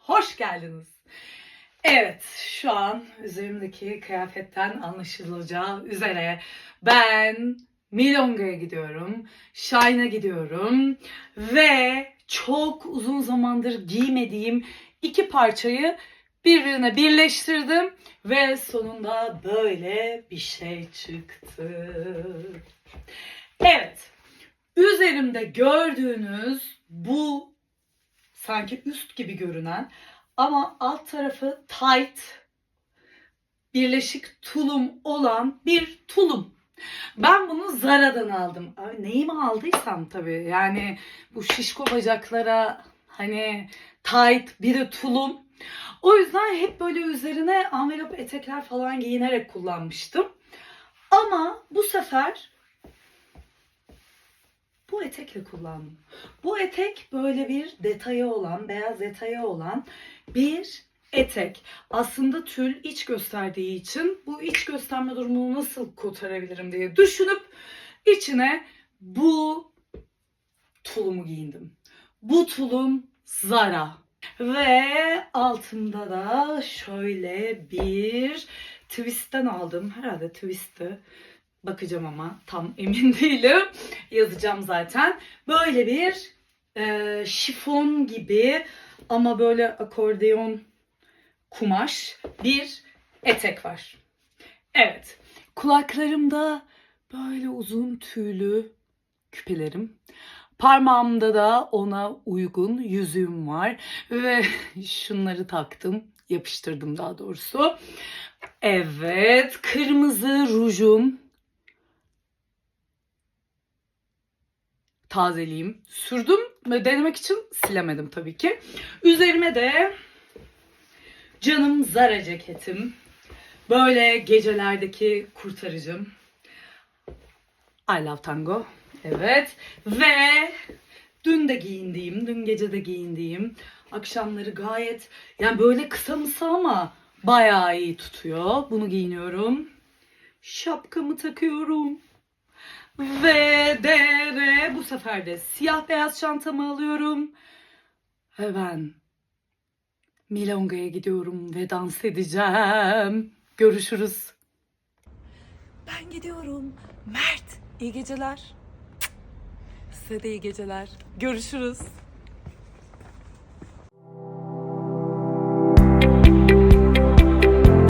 hoş geldiniz. Evet, şu an üzerimdeki kıyafetten anlaşılacağı üzere ben Milonga'ya gidiyorum, Shine'a gidiyorum ve çok uzun zamandır giymediğim iki parçayı birbirine birleştirdim ve sonunda böyle bir şey çıktı. Evet, üzerimde gördüğünüz bu sanki üst gibi görünen ama alt tarafı tight birleşik tulum olan bir tulum. Ben bunu Zara'dan aldım. Neyimi aldıysam tabii yani bu şişko bacaklara hani tight bir de tulum. O yüzden hep böyle üzerine envelop etekler falan giyinerek kullanmıştım. Ama bu sefer bu etekle kullandım. Bu etek böyle bir detayı olan, beyaz detayı olan bir etek. Aslında tül iç gösterdiği için bu iç gösterme durumunu nasıl kurtarabilirim diye düşünüp içine bu tulumu giyindim. Bu tulum Zara. Ve altında da şöyle bir twist'ten aldım. Herhalde twist'i. Bakacağım ama tam emin değilim. Yazacağım zaten. Böyle bir e, şifon gibi ama böyle akordeon kumaş bir etek var. Evet. Kulaklarımda böyle uzun tüylü küpelerim. Parmağımda da ona uygun yüzüğüm var ve şunları taktım, yapıştırdım daha doğrusu. Evet, kırmızı rujum. Tazeleyeyim. Sürdüm ve denemek için silemedim tabii ki. Üzerime de canım Zara ceketim. Böyle gecelerdeki kurtarıcım. I love tango. Evet. Ve dün de giyindiğim, dün gece de giyindiğim akşamları gayet yani böyle kısa mısa ama bayağı iyi tutuyor. Bunu giyiniyorum. Şapkamı takıyorum. Ve de bu sefer de siyah beyaz çantamı alıyorum. Ve ben Milonga'ya gidiyorum ve dans edeceğim. Görüşürüz. Ben gidiyorum. Mert, iyi geceler. Size de iyi geceler. Görüşürüz.